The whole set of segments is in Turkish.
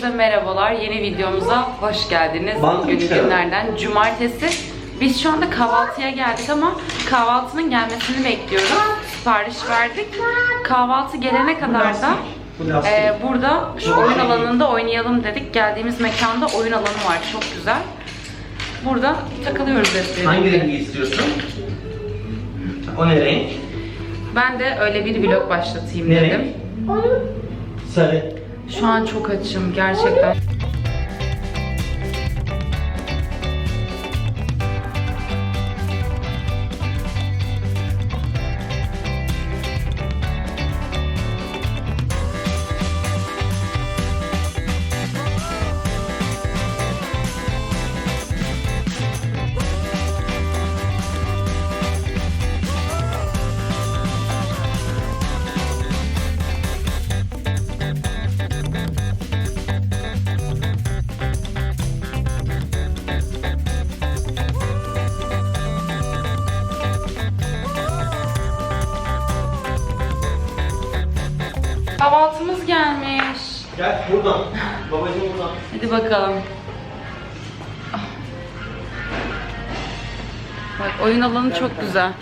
Herkese merhabalar. Yeni videomuza hoş geldiniz. Bugün günlerden cumartesi. Biz şu anda kahvaltıya geldik ama kahvaltının gelmesini bekliyoruz. Sipariş verdik. Kahvaltı gelene kadar da e, burada şu oyun alanında oynayalım dedik. Geldiğimiz mekanda oyun alanı var. Çok güzel. Burada takılıyoruz hep Hangi rengi istiyorsun? O ne renk? Ben de öyle bir vlog başlatayım Ne dedim. renk? Sarı. Şu an çok açım gerçekten. Gelmiş. Gel buradan. Babacım buradan. Hadi bakalım. Bak oyun alanı çok güzel.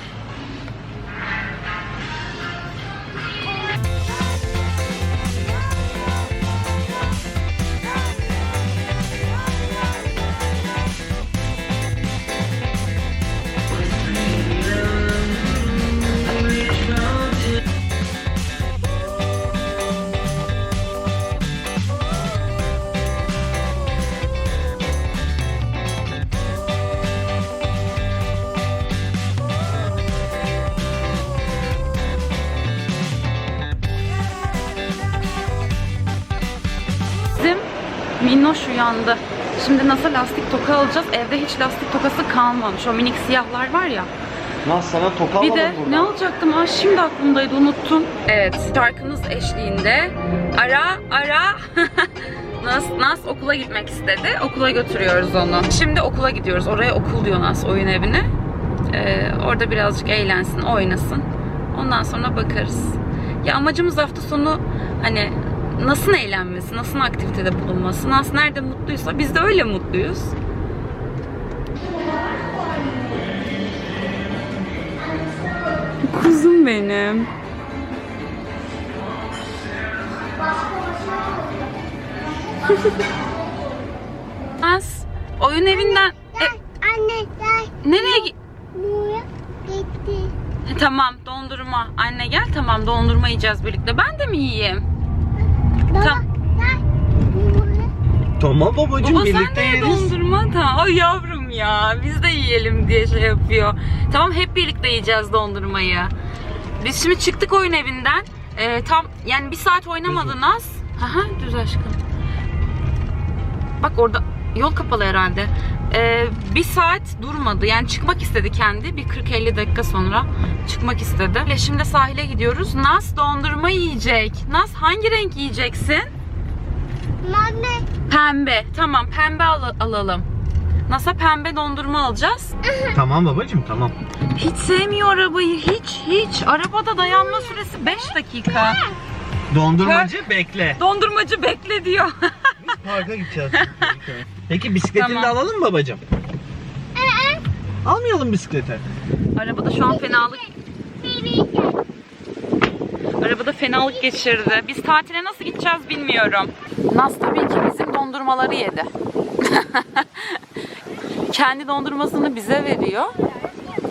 Minnoş uyandı. Şimdi nasıl lastik toka alacağız? Evde hiç lastik tokası kalmamış. O minik siyahlar var ya. Nas sana toka Bir de ne alacaktım? Aa, şimdi aklımdaydı unuttum. Evet şarkınız eşliğinde ara ara Nas, Nas okula gitmek istedi. Okula götürüyoruz onu. Şimdi okula gidiyoruz. Oraya okul diyor Nas oyun evine. Ee, orada birazcık eğlensin, oynasın. Ondan sonra bakarız. Ya amacımız hafta sonu hani nasıl eğlenmesi, nasıl aktivitede bulunması. Nas nerede mutluysa biz de öyle mutluyuz. Kuzum benim. Nas, oyun evinden... E, Anne gel nereye gi- gitti. E, Tamam, dondurma. Anne gel, tamam dondurma yiyeceğiz birlikte. Ben de mi yiyeyim? Baba Tamam. gel. Tamam babacım Baba sen birlikte de ye yeriz. dondurma. Tamam. Ay yavrum ya, biz de yiyelim diye şey yapıyor. Tamam, hep birlikte yiyeceğiz dondurmayı. Biz şimdi çıktık oyun evinden. E, tam yani bir saat oynamadı Naz. Aha, düz aşkım. Bak orada yol kapalı herhalde. Ee, bir saat durmadı. Yani çıkmak istedi kendi. Bir 40-50 dakika sonra çıkmak istedi. Ve şimdi sahile gidiyoruz. Nas dondurma yiyecek. Nas hangi renk yiyeceksin? Anne Pembe. Tamam pembe al- alalım. Nas'a pembe dondurma alacağız. Tamam babacım tamam. Hiç sevmiyor arabayı. Hiç hiç. Arabada dayanma süresi 5 dakika. Dondurmacı bekle. Dondurmacı bekle diyor. Parka gideceğiz. Peki bisikletini Tamam. de alalım mı babacım? Almayalım bisikleti. Arabada şu an fenalık Arabada fenalık geçirdi. Biz tatile nasıl gideceğiz bilmiyorum. Naz tabii ki bizim dondurmaları yedi. Kendi dondurmasını bize veriyor.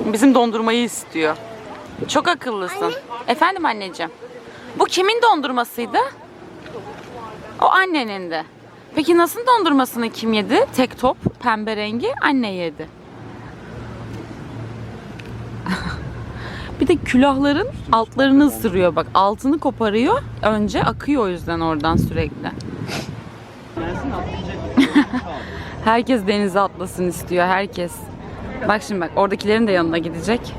Bizim dondurmayı istiyor. Çok akıllısın. Efendim anneciğim. Bu kimin dondurmasıydı? O annenin de. Peki nasıl dondurmasını kim yedi? Tek top, pembe rengi anne yedi. Bir de külahların altlarını ısırıyor bak. Altını koparıyor. Önce akıyor o yüzden oradan sürekli. Herkes denize atlasın istiyor. Herkes. Bak şimdi bak oradakilerin de yanına gidecek.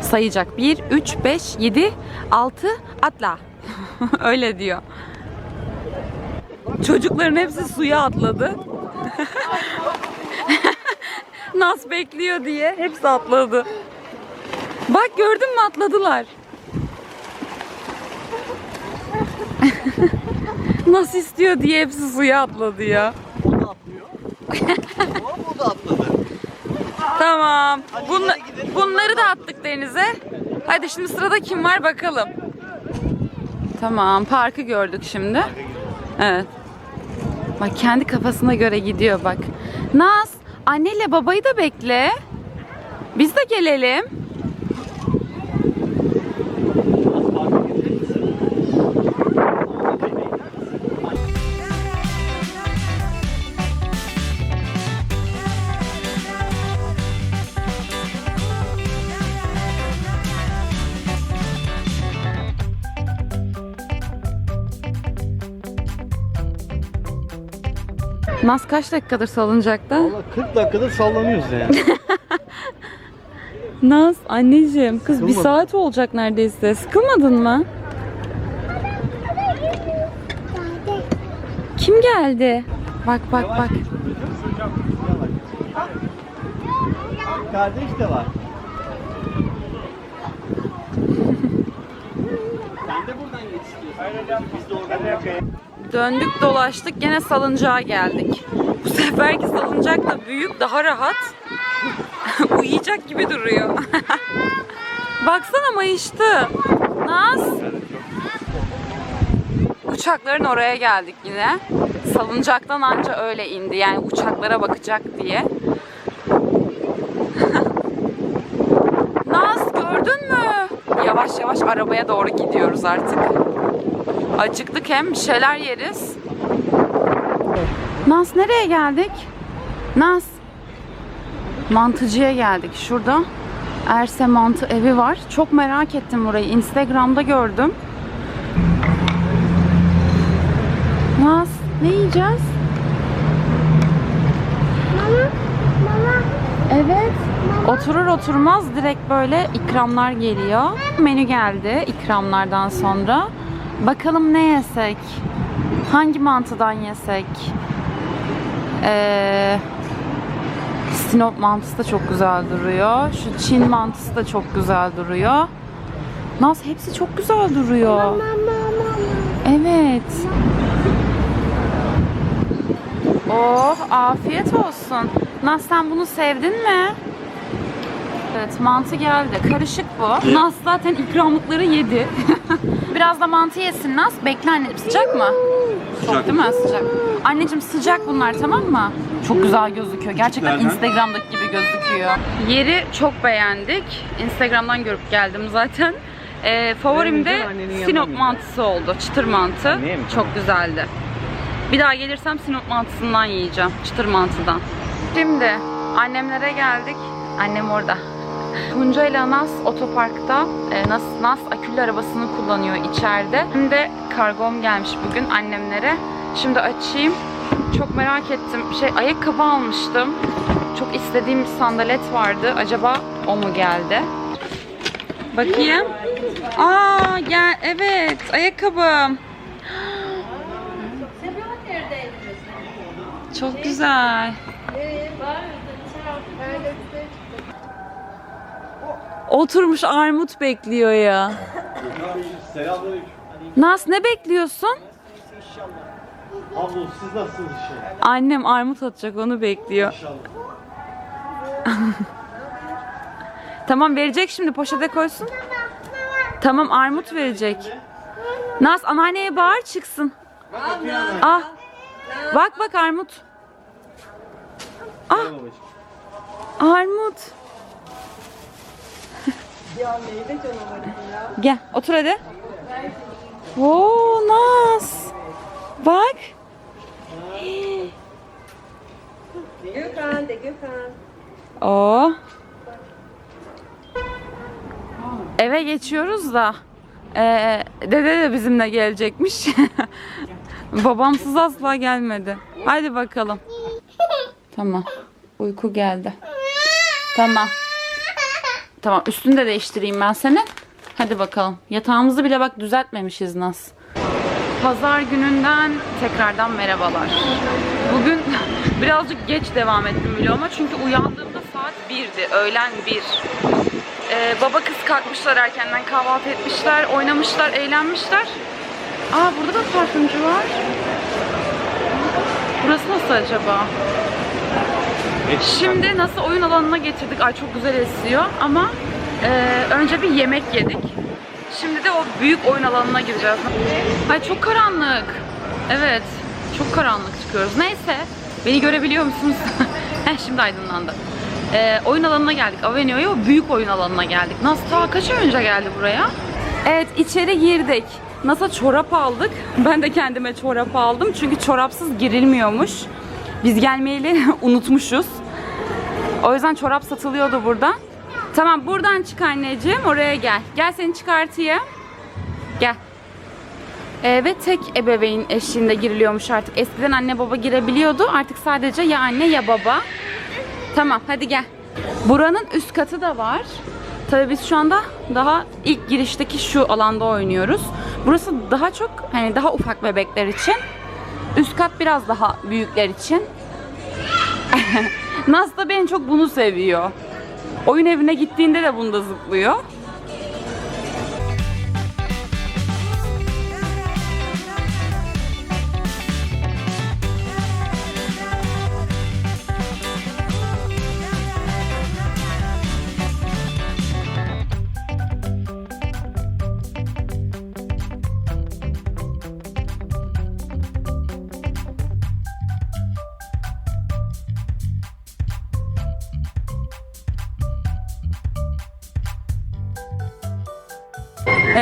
Sayacak. 1, 3, 5, 7, 6 atla. Öyle diyor. Çocukların hepsi suya atladı. Nas bekliyor diye hepsi atladı. Bak gördün mü atladılar. Nasıl istiyor diye hepsi suya atladı ya. O da atlıyor. O da atladı. Tamam. Bunla- bunları da attık denize. Hadi şimdi sırada kim var bakalım. Tamam parkı gördük şimdi. Evet. Bak kendi kafasına göre gidiyor bak. Naz anneyle babayı da bekle. Biz de gelelim. Naz kaç dakikadır salıncakta? Valla 40 dakikadır sallanıyoruz yani. Naz anneciğim kız bir saat olacak neredeyse. Sıkılmadın mı? Kim geldi? Bak bak bak. Kardeş de var. Sen de buradan geç istiyorsan. Biz de oradan Döndük dolaştık gene salıncağa geldik. Bu seferki salıncak da büyük daha rahat. Uyuyacak gibi duruyor. Baksana mayıştı. Naz. Uçakların oraya geldik yine. Salıncaktan anca öyle indi. Yani uçaklara bakacak diye. Naz gördün mü? Yavaş yavaş arabaya doğru gidiyoruz artık. Acıktık hem bir şeyler yeriz. Naz nereye geldik? Naz. Mantıcıya geldik. Şurada Erse Mantı evi var. Çok merak ettim burayı. Instagram'da gördüm. Naz ne yiyeceğiz? Mama. Mama. Evet. Oturur oturmaz direkt böyle ikramlar geliyor. Menü geldi ikramlardan sonra. Bakalım ne yesek? Hangi mantıdan yesek? Ee, Sinop mantısı da çok güzel duruyor. Şu Çin mantısı da çok güzel duruyor. Naz hepsi çok güzel duruyor. Evet. Oh afiyet olsun. Naz sen bunu sevdin mi? Evet mantı geldi. Karışık bu. Naz zaten ikramlıkları yedi. Biraz da mantı yesin Naz. Bekle anneciğim sıcak mı? Çok değil mi sıcak? Anneciğim sıcak bunlar tamam mı? Çok güzel gözüküyor. Gerçekten Nereden? Instagram'daki gibi gözüküyor. Yeri çok beğendik. Instagram'dan görüp geldim zaten. Ee, favorim de annenin Sinop mantısı oldu. Çıtır mantı. Çok güzeldi. Bir daha gelirsem Sinop mantısından yiyeceğim. Çıtır mantıdan. Şimdi annemlere geldik. Annem orada. Tunca ile Nas otoparkta e, Nas, Nas akülü arabasını kullanıyor içeride. Hem de kargom gelmiş bugün annemlere. Şimdi açayım. Çok merak ettim. Şey ayakkabı almıştım. Çok istediğim bir sandalet vardı. Acaba o mu geldi? Bakayım. Aa gel evet ayakkabım. Çok güzel. Oturmuş armut bekliyor ya. Selamünaleyküm. Nas ne bekliyorsun? Abla siz nasılsınız inşallah? Annem armut atacak onu bekliyor. İnşallah. Tamam verecek şimdi poşete koysun. Tamam armut verecek. Nas anneanneye bağır çıksın. Ah. Bak bak armut. Ah armut. Gel otur hadi. Oo Nas. Bak. Gökhan de Gökhan. Oo. Eve geçiyoruz da ee, dede de bizimle gelecekmiş. Babamsız asla gelmedi. Hadi bakalım. Tamam. Uyku geldi. Tamam. Tamam üstünü de değiştireyim ben seni. Hadi bakalım. Yatağımızı bile bak düzeltmemişiz Naz. Pazar gününden tekrardan merhabalar. Bugün birazcık geç devam ettim vloguma çünkü uyandığımda saat 1'di. Öğlen 1. Ee, baba kız kalkmışlar erkenden kahvaltı etmişler, oynamışlar, eğlenmişler. Aa burada da parfümcü var. Burası nasıl acaba? Şimdi nasıl oyun alanına getirdik. Ay çok güzel esiyor ama e, önce bir yemek yedik. Şimdi de o büyük oyun alanına gireceğiz. Ay çok karanlık. Evet. Çok karanlık çıkıyoruz. Neyse. Beni görebiliyor musunuz? Heh şimdi aydınlandı. E, oyun alanına geldik. Avenio'ya o büyük oyun alanına geldik. Nasıl ta kaç ay önce geldi buraya? Evet içeri girdik. NASA çorap aldık. Ben de kendime çorap aldım. Çünkü çorapsız girilmiyormuş. Biz gelmeyeli unutmuşuz. O yüzden çorap satılıyordu burada. Tamam buradan çık anneciğim oraya gel. Gel seni çıkartayım. Gel. Ee, ve tek ebeveyn eşliğinde giriliyormuş artık. Eskiden anne baba girebiliyordu. Artık sadece ya anne ya baba. Tamam hadi gel. Buranın üst katı da var. Tabii biz şu anda daha ilk girişteki şu alanda oynuyoruz. Burası daha çok hani daha ufak bebekler için. Üst kat biraz daha büyükler için. Naz da beni çok bunu seviyor. Oyun evine gittiğinde de bunda zıplıyor.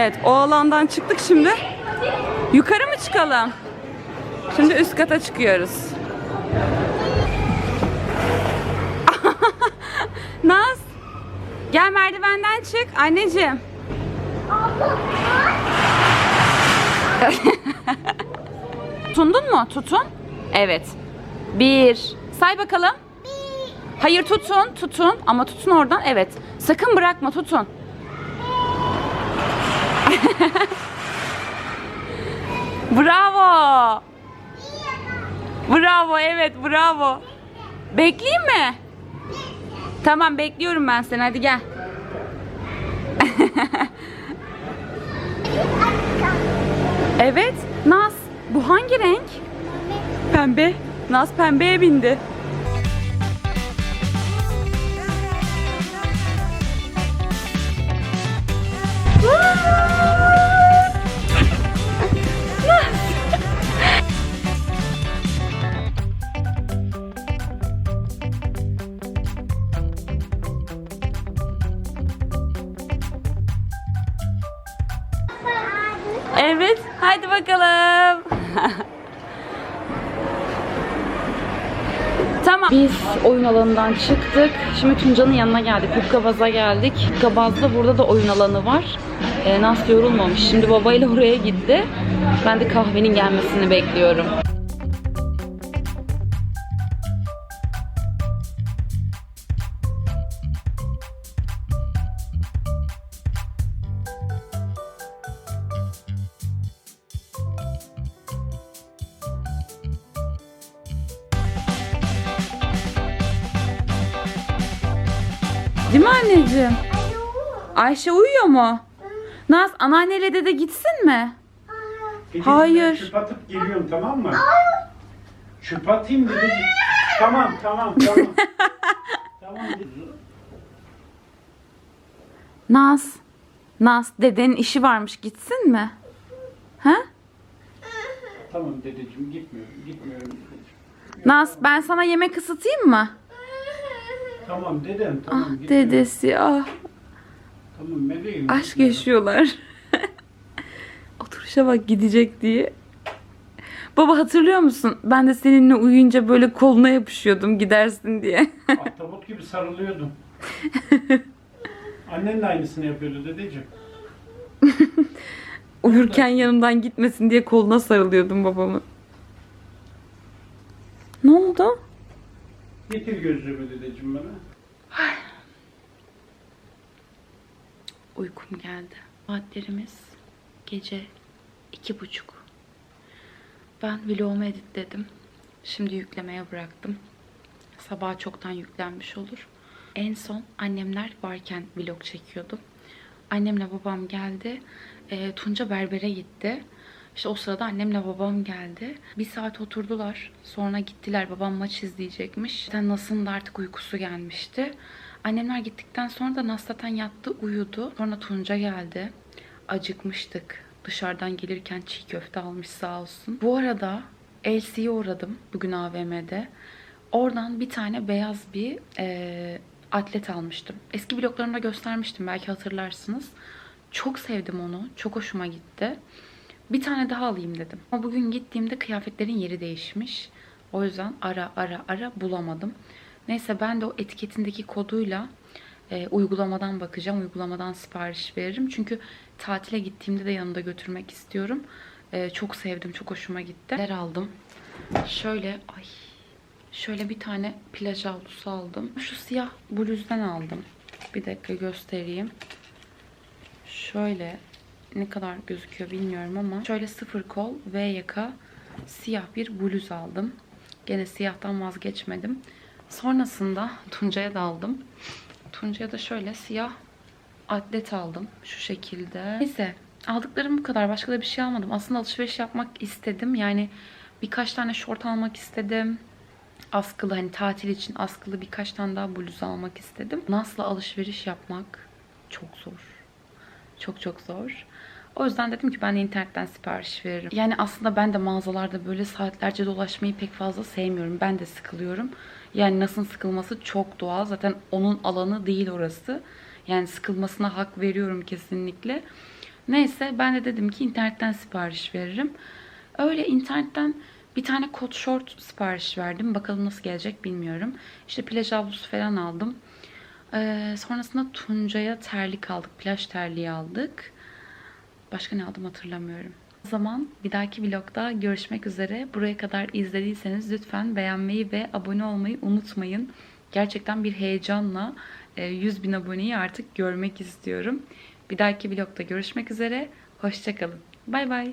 Evet o alandan çıktık şimdi. Yukarı mı çıkalım? Şimdi üst kata çıkıyoruz. Naz. Gel merdivenden çık anneciğim. Tutundun mu? Tutun. Evet. Bir. Say bakalım. Hayır tutun, tutun. Ama tutun oradan. Evet. Sakın bırakma, tutun. Bravo. Bravo evet bravo. Bekleyeyim mi? Tamam bekliyorum ben seni hadi gel. evet Naz bu hangi renk? Pembe. Naz pembeye bindi. Evet hadi bakalım. Tamam. Biz oyun alanından çıktık. Şimdi Tunca'nın yanına geldik. Hukkabaz'a geldik. Hukkabaz'da burada da oyun alanı var. Ee, Nas yorulmamış. Şimdi babayla oraya gitti. Ben de kahvenin gelmesini bekliyorum. Değil mi anneciğim? Ayşe uyuyor mu? Naz anneanneyle dede gitsin mi? Dedeciğim, Hayır. ben Çırpatıp geliyorum tamam mı? Çırpatayım dedeciğim. Tamam tamam tamam. tamam dedeciğim. Naz. Naz dedenin işi varmış gitsin mi? Ha? Tamam dedeciğim gitmiyorum gitmiyorum dedeciğim. Naz ben sana yemek ısıtayım mı? Tamam dedem tamam Ah gitmiyorum. dedesi ah. Tamam meleğim. Aşk yaşıyorlar. Oturuşa bak gidecek diye. Baba hatırlıyor musun? Ben de seninle uyuyunca böyle koluna yapışıyordum gidersin diye. Ahtapot gibi sarılıyordum. Annen de aynısını yapıyordu dedeciğim. Uyurken yanımdan gitmesin diye koluna sarılıyordum babamın. Ne oldu? Getir gözlüğümü dedeciğim bana. Uykum geldi. Saatlerimiz gece iki buçuk. Ben vlogumu editledim. Şimdi yüklemeye bıraktım. Sabah çoktan yüklenmiş olur. En son annemler varken vlog çekiyordum. Annemle babam geldi. Ee, Tunca berbere gitti. İşte o sırada annemle babam geldi. Bir saat oturdular. Sonra gittiler. Babam maç izleyecekmiş. Zaten Nas'ın da artık uykusu gelmişti. Annemler gittikten sonra da Nas zaten yattı uyudu. Sonra Tunca geldi. Acıkmıştık. Dışarıdan gelirken çiğ köfte almış sağ olsun. Bu arada LC'ye uğradım bugün AVM'de. Oradan bir tane beyaz bir eee, atlet almıştım. Eski vloglarımda göstermiştim belki hatırlarsınız. Çok sevdim onu. Çok hoşuma gitti. Bir tane daha alayım dedim. Ama bugün gittiğimde kıyafetlerin yeri değişmiş. O yüzden ara ara ara bulamadım. Neyse ben de o etiketindeki koduyla e, uygulamadan bakacağım. Uygulamadan sipariş veririm. Çünkü tatile gittiğimde de yanında götürmek istiyorum. E, çok sevdim. Çok hoşuma gitti. Neler aldım? Şöyle ay şöyle bir tane plaj havlusu aldım. Şu siyah bluzdan aldım. Bir dakika göstereyim. Şöyle ne kadar gözüküyor bilmiyorum ama şöyle sıfır kol V yaka siyah bir bluz aldım. Gene siyahtan vazgeçmedim. Sonrasında Tunca'ya da aldım. Tunca'ya da şöyle siyah atlet aldım. Şu şekilde. Neyse aldıklarım bu kadar. Başka da bir şey almadım. Aslında alışveriş yapmak istedim. Yani birkaç tane şort almak istedim. Askılı hani tatil için askılı birkaç tane daha bluz almak istedim. Nasıl alışveriş yapmak çok zor. Çok çok zor. O yüzden dedim ki ben de internetten sipariş veririm. Yani aslında ben de mağazalarda böyle saatlerce dolaşmayı pek fazla sevmiyorum. Ben de sıkılıyorum. Yani nasıl sıkılması çok doğal. Zaten onun alanı değil orası. Yani sıkılmasına hak veriyorum kesinlikle. Neyse ben de dedim ki internetten sipariş veririm. Öyle internetten bir tane kot short sipariş verdim. Bakalım nasıl gelecek bilmiyorum. İşte plaj havlusu falan aldım. Ee, sonrasında Tunca'ya terlik aldık. Plaj terliği aldık. Başka ne aldım hatırlamıyorum. O zaman bir dahaki vlogda görüşmek üzere. Buraya kadar izlediyseniz lütfen beğenmeyi ve abone olmayı unutmayın. Gerçekten bir heyecanla e, 100 bin aboneyi artık görmek istiyorum. Bir dahaki vlogda görüşmek üzere. Hoşçakalın. Bay bay.